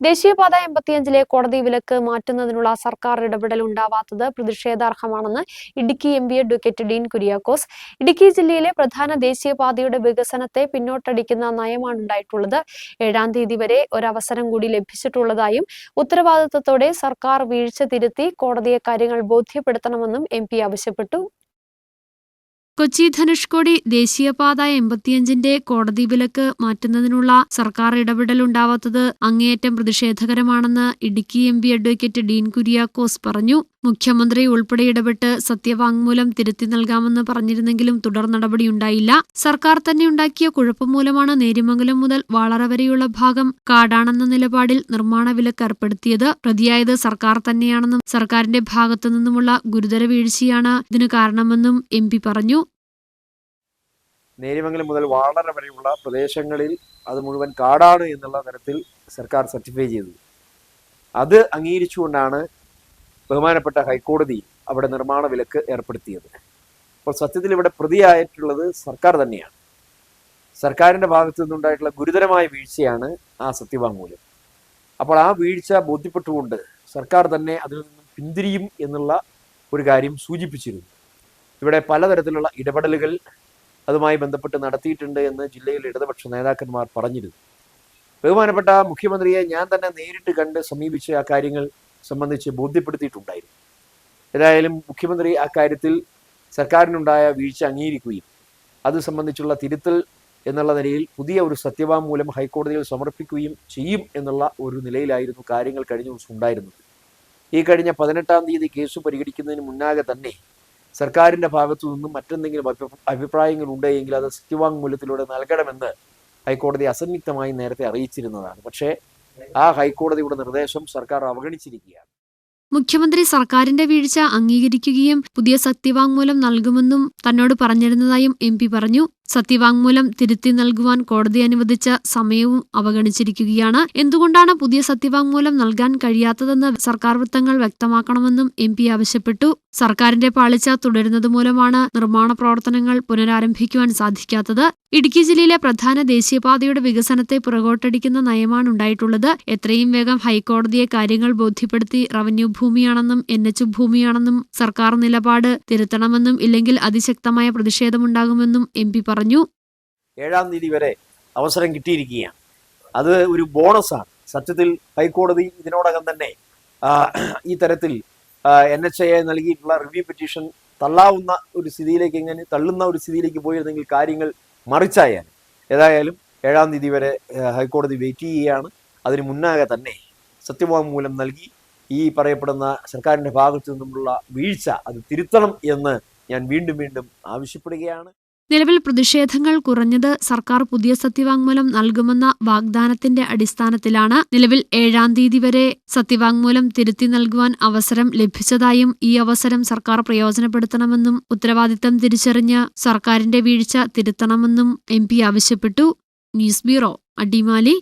ദേശീയപാത എൺപത്തിയഞ്ചിലെ കോടതി വിലക്ക് മാറ്റുന്നതിനുള്ള സർക്കാർ ഇടപെടൽ ഉണ്ടാവാത്തത് പ്രതിഷേധാർഹമാണെന്ന് Idukki M P advocate Dean Kuriakose. Idukki ജില്ലയിലെ പ്രധാന ദേശീയപാതയുടെ വികസനത്തെ പിന്നോട്ടടിക്കുന്ന നയമാണ് ഉണ്ടായിട്ടുള്ളത്. ഏഴാം തീയതി വരെ ഒരവസരം കൂടി ലഭിച്ചിട്ടുള്ളതായും ഉത്തരവാദിത്തത്തോടെ സർക്കാർ വീഴ്ച തിരുത്തി കോടതിയെ കാര്യങ്ങൾ ബോധ്യപ്പെടുത്തണമെന്നും എം ആവശ്യപ്പെട്ടു. കൊച്ചി ധനുഷ്കോടി ദേശീയപാത എൺപത്തിയഞ്ചിന്റെ കോടതി വിലക്ക് മാറ്റുന്നതിനുള്ള സർക്കാർ ഇടപെടൽ ഉണ്ടാവാത്തത് അങ്ങേയറ്റം പ്രതിഷേധകരമാണെന്ന് Idukki M P advocate Dean Kuriakose പറഞ്ഞു. മുഖ്യമന്ത്രി ഉൾപ്പെടെ ഇടപെട്ട് സത്യവാങ്മൂലം തിരുത്തി നൽകാമെന്ന് പറഞ്ഞിരുന്നെങ്കിലും തുടർ നടപടിയുണ്ടായില്ല. സർക്കാർ തന്നെ ഉണ്ടാക്കിയ കുഴപ്പം മൂലമാണ് നേരിമംഗലം മുതൽ വാളറ വരെയുള്ള ഭാഗം കാടാണെന്ന നിലപാടിൽ നിർമ്മാണ വിലക്ക് ഏർപ്പെടുത്തിയത്. പ്രതിയായത് സർക്കാർ തന്നെയാണെന്നും സർക്കാരിന്റെ ഭാഗത്തു നിന്നുമുള്ള ഗുരുതര വീഴ്ചയാണ് ഇതിന് കാരണമെന്നും എം പറഞ്ഞു. നേരിമംഗലം മുതൽ വാളര വരെയുള്ള പ്രദേശങ്ങളിൽ അത് മുഴുവൻ കാടാണ് എന്നുള്ള തരത്തിൽ സർക്കാർ സർട്ടിഫൈ ചെയ്തു. അത് അംഗീകരിച്ചുകൊണ്ടാണ് ബഹുമാനപ്പെട്ട ഹൈക്കോടതി അവിടെ നിർമ്മാണ വിലക്ക് ഏർപ്പെടുത്തിയത്. അപ്പോൾ സത്യത്തിൽ ഇവിടെ പ്രതിയായിട്ടുള്ളത് സർക്കാർ തന്നെയാണ്. സർക്കാരിന്റെ ഭാഗത്തു നിന്നുണ്ടായിട്ടുള്ള ഗുരുതരമായ വീഴ്ചയാണ് ആ സത്യവാങ്മൂലം. അപ്പോൾ ആ വീഴ്ച ബോധ്യപ്പെട്ടുകൊണ്ട് സർക്കാർ തന്നെ അതിൽ നിന്നും പിന്തിരിയും എന്നുള്ള ഒരു കാര്യം സൂചിപ്പിച്ചിരുന്നു. ഇവിടെ പലതരത്തിലുള്ള ഇടപെടലുകൾ അതുമായി ബന്ധപ്പെട്ട് നടത്തിയിട്ടുണ്ട് എന്ന് ജില്ലയിലെ ഇടതുപക്ഷ നേതാക്കന്മാർ പറഞ്ഞിരുന്നു. ബഹുമാനപ്പെട്ട മുഖ്യമന്ത്രിയെ ഞാൻ തന്നെ നേരിട്ട് കണ്ട് സമീപിച്ച് ആ കാര്യങ്ങൾ സംബന്ധിച്ച് ബോധ്യപ്പെടുത്തിയിട്ടുണ്ടായിരുന്നു. ഏതായാലും മുഖ്യമന്ത്രി ആ കാര്യത്തിൽ സർക്കാരിനുണ്ടായ വീഴ്ച അംഗീകരിക്കുകയും അത് സംബന്ധിച്ചുള്ള തിരുത്തൽ എന്നുള്ള നിലയിൽ പുതിയ ഒരു സത്യവാങ്മൂലം ഹൈക്കോടതിയിൽ സമർപ്പിക്കുകയും ചെയ്യും എന്നുള്ള ഒരു നിലയിലായിരുന്നു കാര്യങ്ങൾ കഴിഞ്ഞ ദിവസം ഉണ്ടായിരുന്നത്. ഈ കഴിഞ്ഞ പതിനെട്ടാം തീയതി കേസ് പരിഗണിക്കുന്നതിന് മുന്നാകെ തന്നെ സർക്കാരിന്റെ ഭാഗത്തു നിന്നും മറ്റെന്തെങ്കിലും അഭി- അഭിപ്രായങ്ങൾ ഉണ്ടെങ്കിൽ അത് സത്യവാങ്മൂലത്തിലൂടെ നൽകണമെന്ന് ഹൈക്കോടതി അസന്നിഗ്ധമായി നേരത്തെ അറിയിച്ചിരുന്നതാണ്. പക്ഷേ ആ ഹൈക്കോടതിയുടെ നിർദ്ദേശം സർക്കാർ അവഗണിച്ചിരിക്കുകയാണ്. മുഖ്യമന്ത്രി സർക്കാരിന്റെ വീഴ്ച അംഗീകരിക്കുകയും പുതിയ സത്യവാങ്മൂലം നൽകുമെന്നും തന്നോട് പറഞ്ഞിരുന്നതായും എം പറഞ്ഞു. സത്യവാങ്മൂലം തിരുത്തി നൽകുവാൻ കോടതി അനുവദിച്ച സമയവും അവഗണിച്ചിരിക്കുകയാണ്. എന്തുകൊണ്ടാണ് പുതിയ സത്യവാങ്മൂലം നൽകാൻ കഴിയാത്തതെന്ന് സർക്കാർ വൃത്തങ്ങൾ വ്യക്തമാക്കണമെന്നും എം പി ആവശ്യപ്പെട്ടു. സർക്കാരിന്റെ പാളിച്ച തുടരുന്നത് മൂലമാണ് നിർമ്മാണ പ്രവർത്തനങ്ങൾ പുനരാരംഭിക്കുവാൻ സാധിക്കാത്തത്. ഇടുക്കി ജില്ലയിലെ പ്രധാന ദേശീയപാതയുടെ വികസനത്തെ പുറകോട്ടടിക്കുന്ന നയമാണ് ഉണ്ടായിട്ടുള്ളത്. എത്രയും വേഗം ഹൈക്കോടതിയെ കാര്യങ്ങൾ ബോധ്യപ്പെടുത്തി റവന്യൂ ഭൂമിയാണെന്നും എൻ എച്ച് ഭൂമിയാണെന്നും സർക്കാർ നിലപാട് തിരുത്തണമെന്നും ഇല്ലെങ്കിൽ അതിശക്തമായ പ്രതിഷേധമുണ്ടാകുമെന്നും എം പി പറഞ്ഞു. ഏഴാം തീയതി വരെ അവസരം കിട്ടിയിരിക്കുകയാണ്. അത് ഒരു ബോണസാണ്. സത്യത്തിൽ ഹൈക്കോടതി ഇതിനോടകം തന്നെ ഈ തരത്തിൽ എൻ എച്ച് എ നൽകിയിട്ടുള്ള റിവ്യൂ പെറ്റീഷൻ തള്ളാവുന്ന ഒരു സ്ഥിതിയിലേക്ക് എങ്ങനെ തള്ളുന്ന ഒരു സ്ഥിതിയിലേക്ക് പോയിരുന്നെങ്കിൽ കാര്യങ്ങൾ മറിച്ചായാൽ ഏതായാലും ഏഴാം തീയതി വരെ ഹൈക്കോടതി വെയിറ്റ് ചെയ്യുകയാണ്. അതിന് മുന്നാകെ തന്നെ സത്യവാങ്മൂലം നൽകി ഈ പറയപ്പെടുന്ന സർക്കാരിന്റെ ഭാഗത്തു നിന്നുമുള്ള വീഴ്ച അത് തിരുത്തണം എന്ന് ഞാൻ വീണ്ടും വീണ്ടും ആവശ്യപ്പെടുകയാണ്. നിലവിൽ പ്രതിഷേധങ്ങൾ കുറഞ്ഞത് സർക്കാർ പുതിയ സത്യവാങ്മൂലം നൽകുമെന്ന വാഗ്ദാനത്തിന്റെ അടിസ്ഥാനത്തിലാണ് നിലവിൽ ഏഴാം തീയതി വരെ സത്യവാങ്മൂലം തിരുത്തി നൽകുവാൻ അവസരം ലഭിച്ചതായും ഈ അവസരം സർക്കാർ പ്രയോജനപ്പെടുത്തണമെന്നും ഉത്തരവാദിത്തം തിരിച്ചറിഞ്ഞ് സർക്കാരിന്റെ വീഴ്ച തിരുത്തണമെന്നും എം ആവശ്യപ്പെട്ടു. News bureau Adimali.